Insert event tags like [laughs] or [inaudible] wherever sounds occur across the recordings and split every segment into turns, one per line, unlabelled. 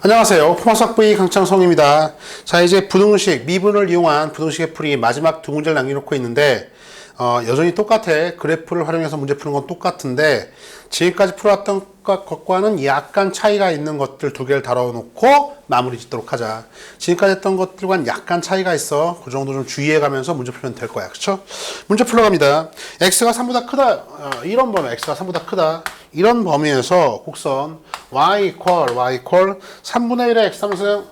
안녕하세요. 포마삭V 강창성입니다. 자, 이제 부등식, 미분을 이용한 부등식의 풀이 마지막 두 문제를 남겨놓고 있는데, 어, 여전히 똑같아. 그래프를 활용해서 문제 푸는 건 똑같은데, 지금까지 풀어왔던 것- 것과는 약간 차이가 있는 것들 두 개를 다뤄놓고 마무리 짓도록 하자. 지금까지 했던 것들과는 약간 차이가 있어. 그 정도 좀 주의해 가면서 문제 풀면 될 거야. 그쵸? 문제 풀러갑니다. x가 3보다 크다. 어, 이런 범위, x가 3보다 크다. 이런 범위에서 곡선 y equal y equal 3분의 1의 x 함수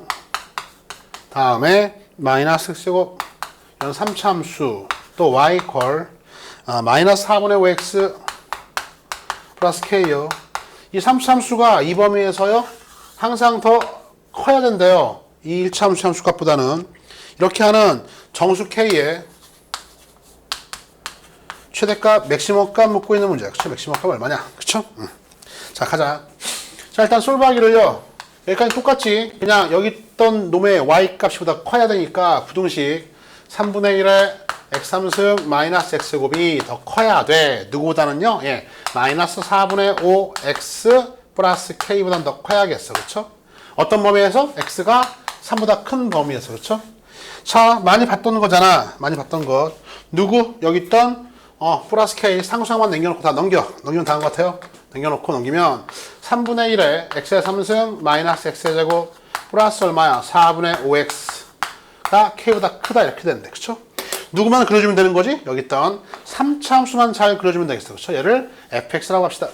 다음에 마이너스 x제곱 이런 3차함수 또 y 콜 아, 마이너스 4분의 OX 플러스 K요. 이 3참수가 이 범위에서요. 항상 더 커야 된대요. 이 1참수 참수값보다는. 이렇게 하는 정수 K의 최대값, 맥시멈값 묻고 있는 문제야. 그쵸? 맥시멈값 얼마냐? 그쵸? 응. 자, 가자. 자, 일단 솔브하기를요. 여기까지 똑같이 그냥 여기 있던 놈의 y값이보다 커야 되니까 부등식 3분의 1에 x3승 마이너스 x곱이 더 커야 돼. 누구보다는요? 예, 마이너스 4분의 5x 플러스 k보다는 더 커야겠어. 그렇죠? 어떤 범위에서 x가 3보다 큰 범위에서. 그렇죠? 자, 많이 봤던 거잖아. 많이 봤던 것. 누구? 여기 있던 어, 플러스 k 상수항만 남겨놓고 다 넘겨. 넘기면 다한 것 같아요. 남겨놓고 넘기면 3분의 1에 x의 3승 마이너스 x의 제곱 플러스 얼마야? 4분의 5x 가 k보다 크다 이렇게 되는데 그쵸? 누구만 그려주면 되는 거지? 여기 있던 3차 함수만 잘 그려주면 되겠어. 그쵸? 얘를 fx라고 합시다.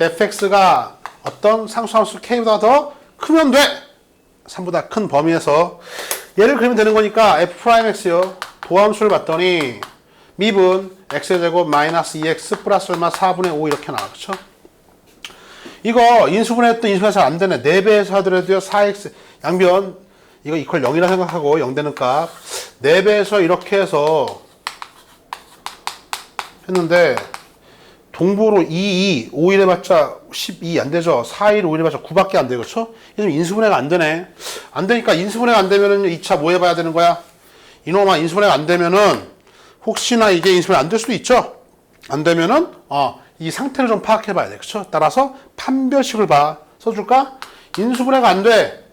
fx가 어떤 상수함수 k보다 더 크면 돼! 3보다 큰 범위에서 얘를 그리면 되는 거니까 f'x요. 도함수를 봤더니 미분 x제곱 마이너스 2x 플러스 얼마 4분의 5 이렇게 나와. 그쵸? 이거 인수분해했던 인수분해 잘 안 되네. 4배에서 하더라도요. 4x 양변 이거 이퀄 0이라 생각하고 0 되는 값 4배에서 이렇게 해서 했는데 동보로 2, 2, 5일 해봤자 12 안 되죠. 4일, 5일 해봤자 9밖에 안 되죠. 그렇죠? 지금 인수분해가 안 되네. 안 되니까 인수분해가 안 되면은 2차 뭐 해봐야 되는 거야? 이놈아 인수분해가 안 되면은 혹시나 이게 인수분해 안 될 수도 있죠. 안 되면은 어, 이 상태를 좀 파악해 봐야 돼. 그렇죠? 따라서 판별식을 봐. 써줄까? 인수분해가 안 돼.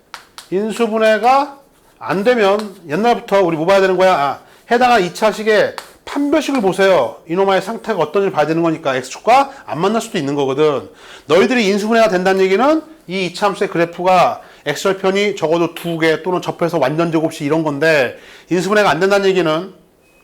인수분해가 안 되면 옛날부터 우리 뭐 봐야 되는 거야? 아, 해당한 2차식의 판별식을 보세요. 이놈의 상태가 어떤지 봐야 되는 거니까 x축과 안 만날 수도 있는 거거든. 너희들이 인수분해가 된다는 얘기는 이 2차 함수의 그래프가 x절편이 적어도 두 개 또는 접해서 완전 제곱식 이런 건데 인수분해가 안 된다는 얘기는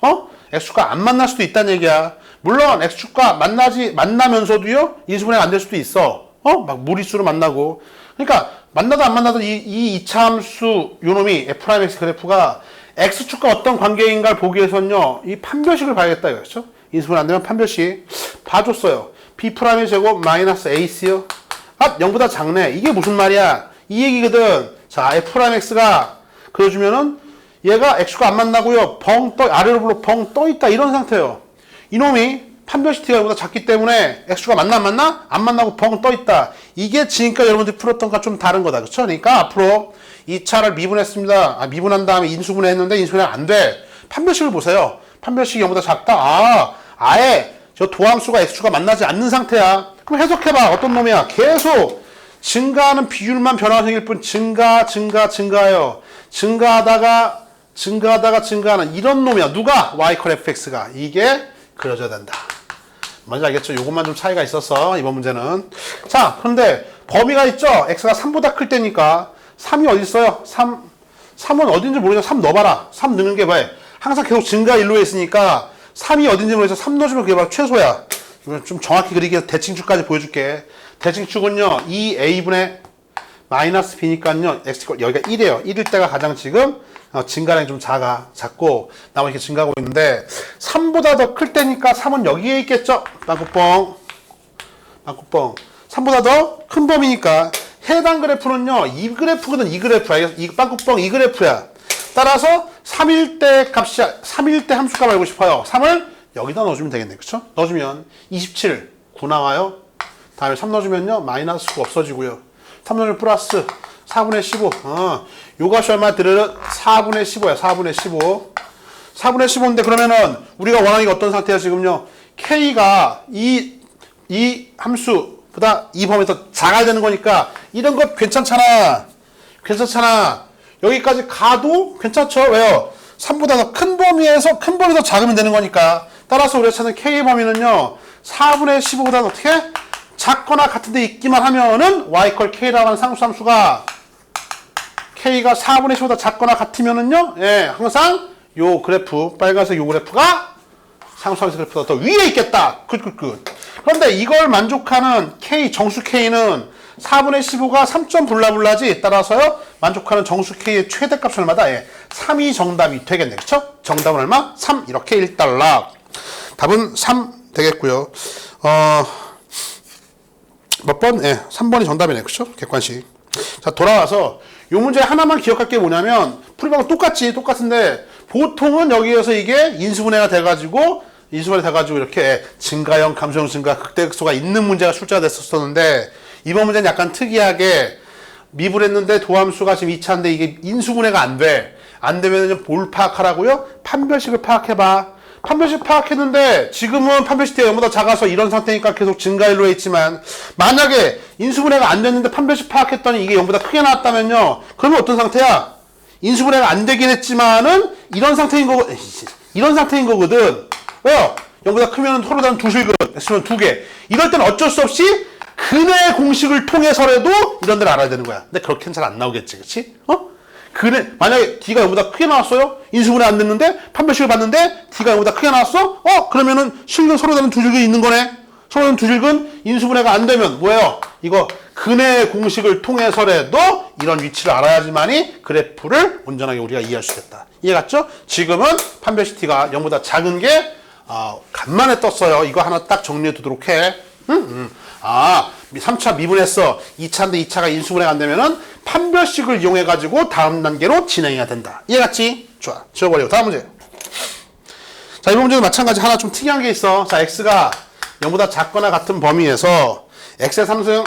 어? x축과 안 만날 수도 있다는 얘기야. 물론 x축과 만나지 만나면서도요 인수분해가 안 될 수도 있어. 어? 막 무리수로 만나고. 그러니까 만나도 안 만나도 이, 이 2차 함수 요놈이 f'x 그래프가 x축과 어떤 관계인가를 보기 위해서는요 이 판별식을 봐야겠다 이거죠. 인수분해 안 되면 판별식 봐줬어요. b'의 제곱 마이너스 ac요. 아 0보다 작네. 이게 무슨 말이야? 이 얘기거든. 자 f'x가 그려주면은 얘가 x가 안 만나고요. 벙 떠, 아래로 불러 벙 떠 있다. 이런 상태예요. 이놈이 판별식 t가 보다 작기 때문에 x가 만나 안 만나? 안 만나고 벙 떠 있다. 이게 지금까지 여러분들이 풀었던 것과 좀 다른 거다. 그쵸? 그러니까 앞으로 2차를 미분했습니다. 아, 미분한 다음에 인수분해 했는데 인수분해 안 돼. 판별식을 보세요. 판별식이 0보다 작다. 아, 아예 저 도함수가 x축과 만나지 않는 상태야. 그럼 해석해봐. 어떤 놈이야? 계속 증가하는 비율만 변화가 생길 뿐 증가, 증가, 증가해요. 증가하다가 증가하다가 증가하는 이런 놈이야. 누가? y 컬 fx가. 이게 그려져야 된다. 뭔지 알겠죠? 요것만 좀 차이가 있었어. 이번 문제는. 자, 그런데 범위가 있죠? x가 3보다 클 때니까 3이 어디 있어요? 3 3은 어딘지 모르죠. 3 넣어봐라. 3 넣는 게 뭐야? 항상 계속 증가 일로에 있으니까 3이 어딘지 모르죠. 3 넣어주면 그게 바로 최소야. 좀 정확히 그리기 위해서 대칭축까지 보여줄게. 대칭축은요. 2a분의 마이너스 b니까요. x 여기가 1이에요. 1일 때가 가장 지금 어, 증가량이 좀 작아, 작고 나머지 이렇게 증가하고 있는데 3보다 더 클 때니까 3은 여기에 있겠죠? 빵꾸뻥 빵꾸뻥 3보다 더 큰 범위니까 해당 그래프는요. 이 그래프거든 이 그래프야. 이 빵꾸뻥 이 그래프야. 따라서 3일 때 값이 3일 때 함수값 알고 싶어요. 3을 여기다 넣어주면 되겠네. 그쵸? 넣어주면 27 9 나와요. 다음에 3 넣어주면요. 마이너스 9 없어지고요. 3 넣으면 플러스 4분의 15. 어, 요 값이 얼마 들으 4분의 15야. 4분의 15. 4분의 15인데 그러면은 우리가 원하는 게 어떤 상태야 지금요? K가 이, 이 함수보다 이 범위에서 작아야 되는 거니까 이런 거 괜찮잖아. 괜찮잖아. 여기까지 가도 괜찮죠? 왜요? 3보다 더 큰 범위에서 큰 범위 더 작으면 되는 거니까. 따라서 우리가 찾는 K 범위는요. 4분의 15보다 어떻게? 작거나 같은 데 있기만 하면은 y 컬 K라고 하는 상수함수가 K가 4분의 15보다 작거나 같으면은요. 예, 항상 요 그래프, 빨간색 요 그래프가 상수함수 그래프가 더 위에 있겠다. 굿굿굿. 그런데 이걸 만족하는 K, 정수 K는 4분의 15가 3점 블라블라지 따라서요 만족하는 정수 K의 최대값은 얼마다? 예, 3이 정답이 되겠네 그쵸? 정답은 얼마? 3 이렇게 1달러 답은 3 되겠고요 어, 몇 번? 예, 3번이 정답이네 그쵸? 객관식 자 돌아와서 요 문제 하나만 기억할 게 뭐냐면 풀이방은 똑같지 똑같은데 보통은 여기에서 이게 인수분해가 돼가지고 인수분해 돼가지고 이렇게 증가형 감소형 증가 극대극소가 있는 문제가 출제가 됐었었는데 이번 문제는 약간 특이하게 미분했는데 도함수가 지금 2차인데 이게 인수분해가 안 돼. 안 되면 뭘 파악하라고요? 판별식을 파악해봐. 판별식 파악했는데 지금은 판별식 대가 0보다 작아서 이런 상태니까 계속 증가일로 했지만 만약에 인수분해가 안 됐는데 판별식 파악했더니 이게 0보다 크게 나왔다면요. 그러면 어떤 상태야? 인수분해가 안 되긴 했지만은 이런 상태인 거 이런 상태인 거거든. 왜요? 0보다 크면 서로 다른 두 개. 이럴 때는 어쩔 수 없이 근의 공식을 통해서라도 이런 데를 알아야 되는 거야. 근데 그렇게는 잘 안 나오겠지, 그렇지? 어? 근의 만약에 D가 0보다 크게 나왔어요? 인수분해 안 됐는데 판별식을 봤는데 D가 0보다 크게 나왔어? 어? 그러면은 실근 서로 다른 두 줄기 있는 거네. 서로 다른 두 줄근 인수분해가 안 되면 뭐예요? 이거 근의 공식을 통해서라도 이런 위치를 알아야지만이 그래프를 온전하게 우리가 이해할 수 있겠다. 이해 갔죠? 지금은 판별식 T가 0보다 작은 게 어, 간만에 떴어요. 이거 하나 딱 정리해 두도록 해. 응? 응. 아, 3차 미분했어. 2차인데 2차가 인수분해가 안 되면은 판별식을 이용해 가지고 다음 단계로 진행해야 된다. 이해갔지? 좋아. 지워버리고. 다음 문제. 자, 이번 문제도 마찬가지 하나 좀 특이한 게 있어. 자, x가 0보다 작거나 같은 범위에서 x의 3승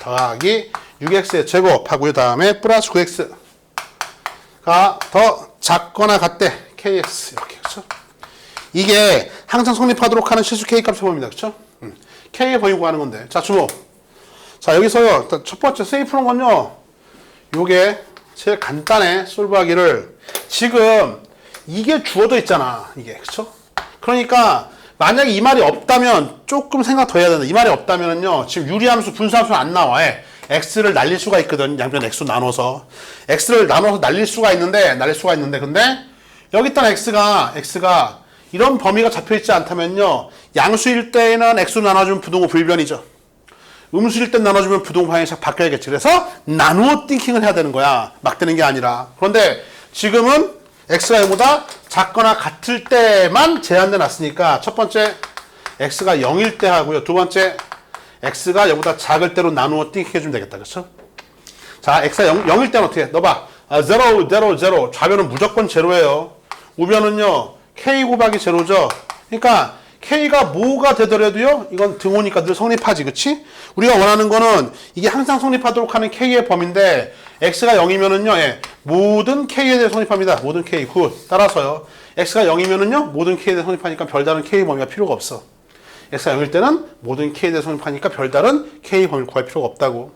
더하기 6x의 제곱 하고요. 다음에 플러스 9x가 더 작거나 같대. kx. 이렇게. 그렇죠? 이게 항상 성립하도록 하는 실수 k 값의 범위다. 그렇죠? 음. K의 범위 구하는 건데. 자, 주목. 자, 여기서요. 첫 번째 세이프는 건요. 요게 제일 간단해. 솔브하기를. 지금 이게 주어져 있잖아. 이게. 그쵸? 그러니까 만약에 이 말이 없다면 조금 생각 더 해야 된다. 이 말이 없다면은요. 지금 유리함수, 분수함수는 안 나와. 예. x를 날릴 수가 있거든. 양변 x로 나눠서. x를 나눠서 날릴 수가 있는데, 날릴 수가 있는데, 근데 여기 있던 x가, x가 이런 범위가 잡혀 있지 않다면요. 양수일 때는 x로 나눠주면 부동호 불변이죠. 음수일 때 나눠주면 부동호 방향이 바뀌어야겠지. 그래서 나누어 띵킹을 해야 되는 거야. 막 되는 게 아니라. 그런데 지금은 x가 0보다 작거나 같을 때만 제한돼 놨으니까 첫 번째 x가 0일 때 하고요. 두 번째 x가 0보다 작을 때로 나누어 띵킹 해 주면 되겠다. 그렇죠? 자, x가 0, 0일 때는 어떻게 해? 넣어봐. 아, 0, 0, 0. 좌변은 무조건 제로예요. 우변은요. k 곱하기 제로죠. 그러니까 k가 뭐가 되더라도요. 이건 등호니까 늘 성립하지. 그치? 우리가 원하는 거는 이게 항상 성립하도록 하는 k의 범위인데 x가 0이면은요. 예, 모든 k에 대해 성립합니다. 모든 k. 굿. 따라서요. x가 0이면은요. 모든 k에 대해 성립하니까 별다른 k 범위가 필요가 없어. x가 0일 때는 모든 k에 대해 성립하니까 별다른 k 범위를 구할 필요가 없다고.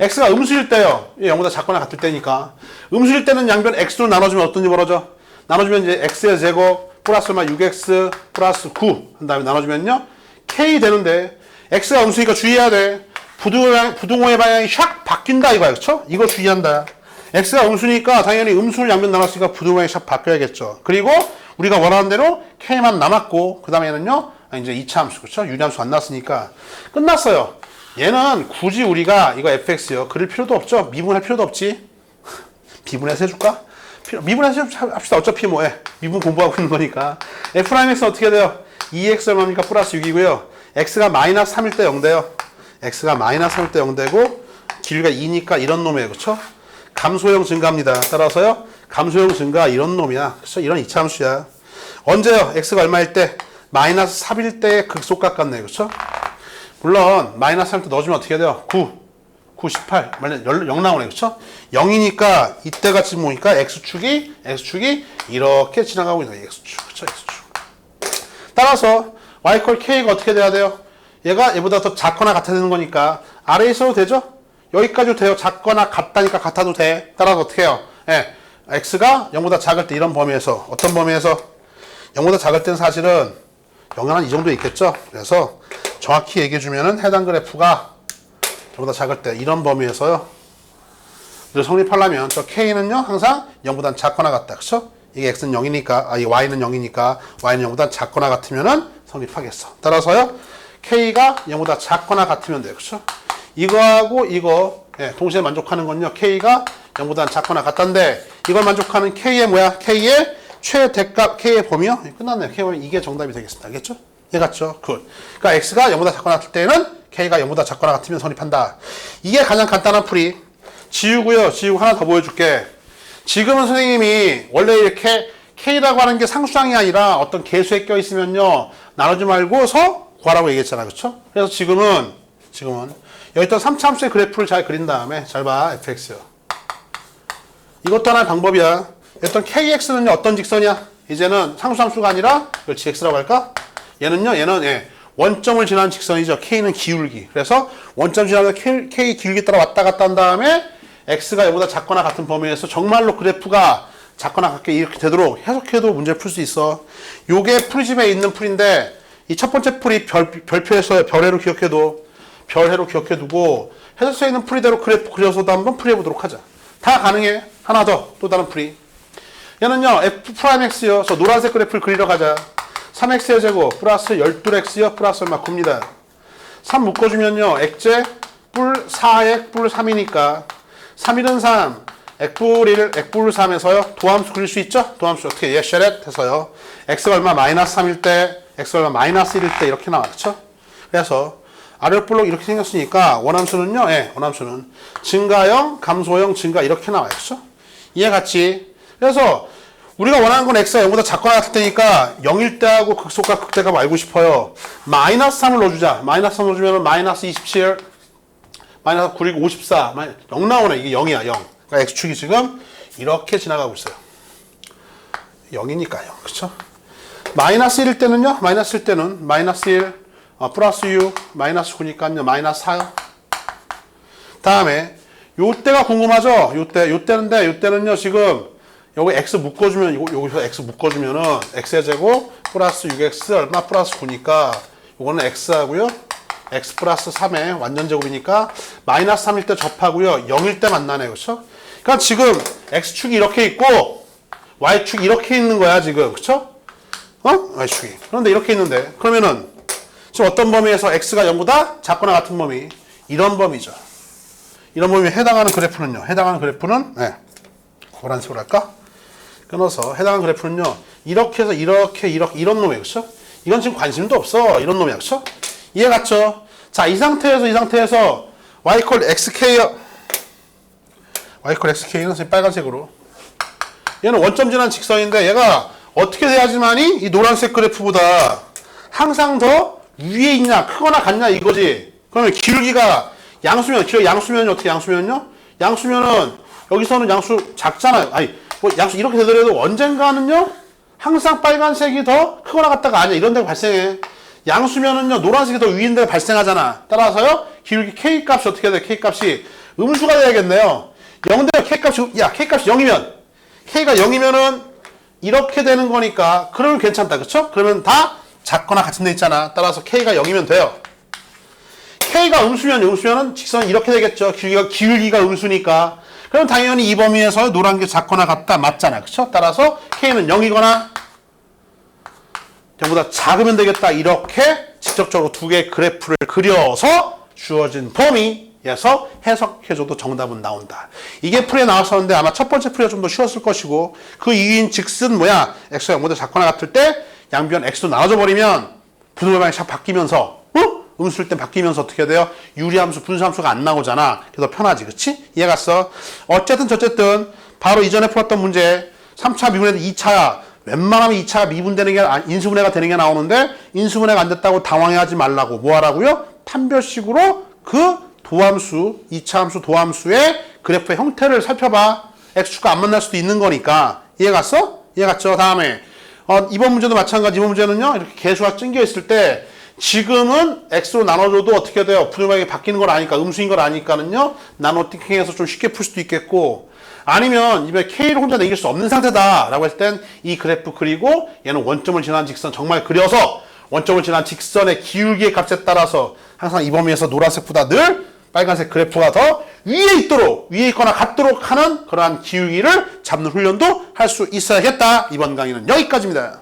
x가 음수일 때요. 0보다 작거나 같을 때니까. 음수일 때는 양변 x로 나눠주면 어떤 일이 벌어져? 나눠주면 이제 x의 제곱 플러스 얼마 6x 플러스 9 한 다음에 나눠주면요. K 되는데 x가 음수니까 주의해야 돼. 부등호, 부등호의 방향이 샥 바뀐다 이거야. 그쵸? 이거 주의한다. X가 음수니까 당연히 음수를 양변 나눴으니까 부등호의 샥 바뀌어야겠죠. 그리고 우리가 원하는 대로 k만 남았고 그 다음에는요. 이제 2차 함수. 그쵸? 유리함수 안 났으니까. 끝났어요. 얘는 굳이 우리가 이거 fx요. 그릴 필요도 없죠. 미분할 필요도 없지. [laughs] 비분해서 해줄까? 미분해서 합시다. 어차피 뭐, 예. 미분 공부하고 있는 거니까. f'x 어떻게 돼요? 2x 얼마니까 플러스 6이고요. x가 마이너스 3일 때 0 돼요. x가 마이너스 3일 때 0 되고, 길이가 2니까 이런 놈이에요. 그쵸? 감소형 증가입니다. 따라서요, 감소형 증가 이런 놈이야. 그쵸? 이런 이차함수야. 언제요? x가 얼마일 때? 마이너스 3일 때 극소값 같네요. 그쵸? 물론, 마이너스 3일 때 넣어주면 어떻게 돼요? 9. 98, 만약 0 나오네, 그쵸? 0이니까, 이때 같이 모니까 X축이, X축이 이렇게 지나가고 있는 X축, 그쵸? X축. 따라서, Y 콜 K가 어떻게 돼야 돼요? 얘가 얘보다 더 작거나 같아야 되는 거니까, 아래에 있어도 되죠? 여기까지도 돼요. 작거나 같다니까 같아도 돼. 따라서 어떻게 해요? 예. x가 0보다 작을 때 이런 범위에서 어떤 범위에서 0보다 작을 때는 사실은 0은 한이 정도 있겠죠. 그래서 정확히 얘기해 주면은 해당 그래프가 0보다 작을 때 이런 범위에서요. 이걸 성립하려면 저 k는요 항상 0보다 작거나 같다. 그렇죠? 이게 x는 0이니까 아, 이 y는 0이니까 y는 0보다 작거나 같으면은 성립하겠어. 따라서요 k가 0보다 작거나 같으면 돼요. 그렇죠? 이거하고 이거 예, 동시에 만족하는 건요 k가 0보다 작거나 같다인데 이걸 만족하는 k의 뭐야? k의 최대값 k의 범위요? 예, 끝났네요. k 범위 이게 정답이 되겠습니다. 알겠죠? 예 같죠? 굿. 그러니까 x가 0보다 작거나 같을 때는 k가 0보다 작거나 같으면 성립한다. 이게 가장 간단한 풀이. 지우고요. 지우고 하나 더 보여줄게. 지금은 선생님이 원래 이렇게 k라고 하는 게 상수항이 아니라 어떤 개수에 껴 있으면요 나누지 말고서 구하라고 얘기했잖아, 그렇죠? 그래서 지금은 지금은 여기 있던 3차 함수의 그래프를 잘 그린 다음에 잘 봐, fx. 이것도 하나의 방법이야. 어떤 kx는요 어떤 직선이야? 이제는 상수함수가 아니라 이걸 gx라고 할까? 얘는요, 얘는 예, 원점을 지나는 직선이죠. k는 기울기. 그래서 원점 지나면서 k, k 기울기 따라 왔다 갔다 한 다음에 x가 얘보다 작거나 같은 범위에서 정말로 그래프가 작거나 같게 이렇게 되도록 해석해도 문제를 풀 수 있어. 요게 프리즘에 있는 풀인데 이 첫 번째 풀이 별, 별표에서 별해로 기억해도 별해로 기억해두고 해석서에 있는 풀이대로 그래프 그려서도 한번 풀이해보도록 하자. 다 가능해. 하나 더. 또 다른 풀이. 얘는요 f 프라임 x요. 저 노란색 그래프를 그리러 가자. 3x의 제곱 플러스 12x요 플러스 얼마? 9입니다. 3 묶어주면요. x제 뿔 4의 뿔 3이니까 3일은 3 액뿔 1, 액뿔 3에서요. 도함수 그릴 수 있죠? 도함수 어떻게 예 쉐렛 해서요. x가 얼마? 마이너스 3일 때 x가 얼마? 마이너스 1일 때 이렇게 그쵸? 그래서 아랫볼록 이렇게 생겼으니까 원함수는요. 예 원함수는 증가형 감소형 증가 이렇게 나와요. 그쵸? 이해 같이. 그래서 우리가 원하는 건 x가 0보다 작거나 같을 때니까 0일 때하고 극소가 극대값 알고 싶어요. 마이너스 3을 넣어주자. 마이너스 3 넣어주면 마이너스 27, 마이너스 9이고 54. 0 나오네. 이게 0이야, 0. 그러니까 x축이 지금 이렇게 지나가고 있어요. 0이니까요. 그쵸? 마이너스 1일 때는요, 마이너스 1 때는 마이너스 1, 어, 플러스 6, 마이너스 9니까요, 마이너스 4요. 다음에, 요 때가 궁금하죠? 요 때, 요 때인데, 요 때는요, 지금, 여기 x 묶어주면 이거 여기서 x 묶어주면은 x의 제곱 플러스 6x 얼마 플러스 9니까 요거는 x 하고요 x 플러스 3의 완전 제곱이니까 마이너스 3일 때 접하고요 0일 때 만나네 그렇죠? 그러니까 지금 x축이 이렇게 있고 y축이 이렇게 있는 거야 지금 그렇죠? 어? y축이 그런데 이렇게 있는데 그러면은 지금 어떤 범위에서 x가 0보다 작거나 같은 범위 이런 범위죠 이런 범위에 해당하는 그래프는요 해당하는 그래프는 네. 노란색으로 할까? 끊어서 해당하는 그래프는요. 이렇게 해서 이렇게 이렇게 이런 놈이에요. 그렇죠? 이건 지금 관심도 없어. 이런 놈이야. 그렇죠? 이해 갔죠? 자, 이 상태에서 이 상태에서 y 콜 xk y 콜 xk는 지금 빨간색으로 얘는 원점 지난 직선인데 얘가 어떻게 돼야지만이 이 노란색 그래프보다 항상 더 위에 있냐 크거나 같냐 이거지 그러면 기울기가 양수면 기울 양수면이 어떻게 양수면요 양수면은 여기서는 양수 작잖아요 아니 뭐 양수 이렇게 되더라도 언젠가는요 항상 빨간색이 더 크거나 같다가 아니야. 이런 데가 발생해. 양수면은요 노란색이 더 위인 데가 발생하잖아. 따라서요 기울기 k 값이 어떻게 돼? K 값이 음수가 돼야겠네요. 0대 k 값이 야 k 값이 0이면. K가 0이면은 이렇게 되는 거니까 그러면 괜찮다. 그쵸? 그러면 다 작거나 같은 데 있잖아. 따라서 k가 0이면 돼요. K가 음수면 음수면은 직선이 이렇게 되겠죠. 기울기가 기울기가 음수니까 그럼 당연히 이 범위에서 노란 게 작거나 같다 맞잖아. 그쵸? 따라서 K는 0이거나 0보다 작으면 되겠다. 이렇게 직접적으로 두 개의 그래프를 그려서 주어진 범위에서 해석해줘도 정답은 나온다. 이게 풀에 나왔었는데 아마 첫 번째 풀이가 좀 더 쉬웠을 것이고 그 이유인 즉슨 뭐야? X가 0보다 작거나 같을 때 양변 X도 나눠져 버리면 분모방이 샥 바뀌면서 어? 음수일 때 바뀌면서 어떻게 돼요? 유리함수, 분수함수가 안 나오잖아. 그래서 편하지, 그치? 이해 갔어? 어쨌든 저쨌든 바로 이전에 풀었던 문제 3차 미분해도 2차 웬만하면 2차 미분되는 게 아- 인수분해가 되는 게 나오는데 인수분해가 안 됐다고 당황해하지 말라고 뭐 하라고요? 판별식으로 그 도함수, 2차 함수 도함수의 그래프의 형태를 살펴봐. x축과 안 만날 수도 있는 거니까 이해 갔어? 이해 갔죠? 다음에 어, 이번 문제도 마찬가지 이번 문제는요 이렇게 개수가 찡겨 있을 때 지금은 x로 나눠줘도 어떻게 돼요? 분모양이 바뀌는 걸 아니까 음수인 걸 아니까는요 나노 띵킹해서 좀 쉽게 풀 수도 있겠고 아니면 이번에 k를 혼자 내길 수 없는 상태다라고 했을 땐 이 그래프 그리고 얘는 원점을 지난 직선 정말 그려서 원점을 지난 직선의 기울기의 값에 따라서 항상 이 범위에서 노란색보다 늘 빨간색 그래프가 더 위에 있도록 위에 있거나 같도록 하는 그러한 기울기를 잡는 훈련도 할 수 있어야겠다. 이번 강의는 여기까지입니다.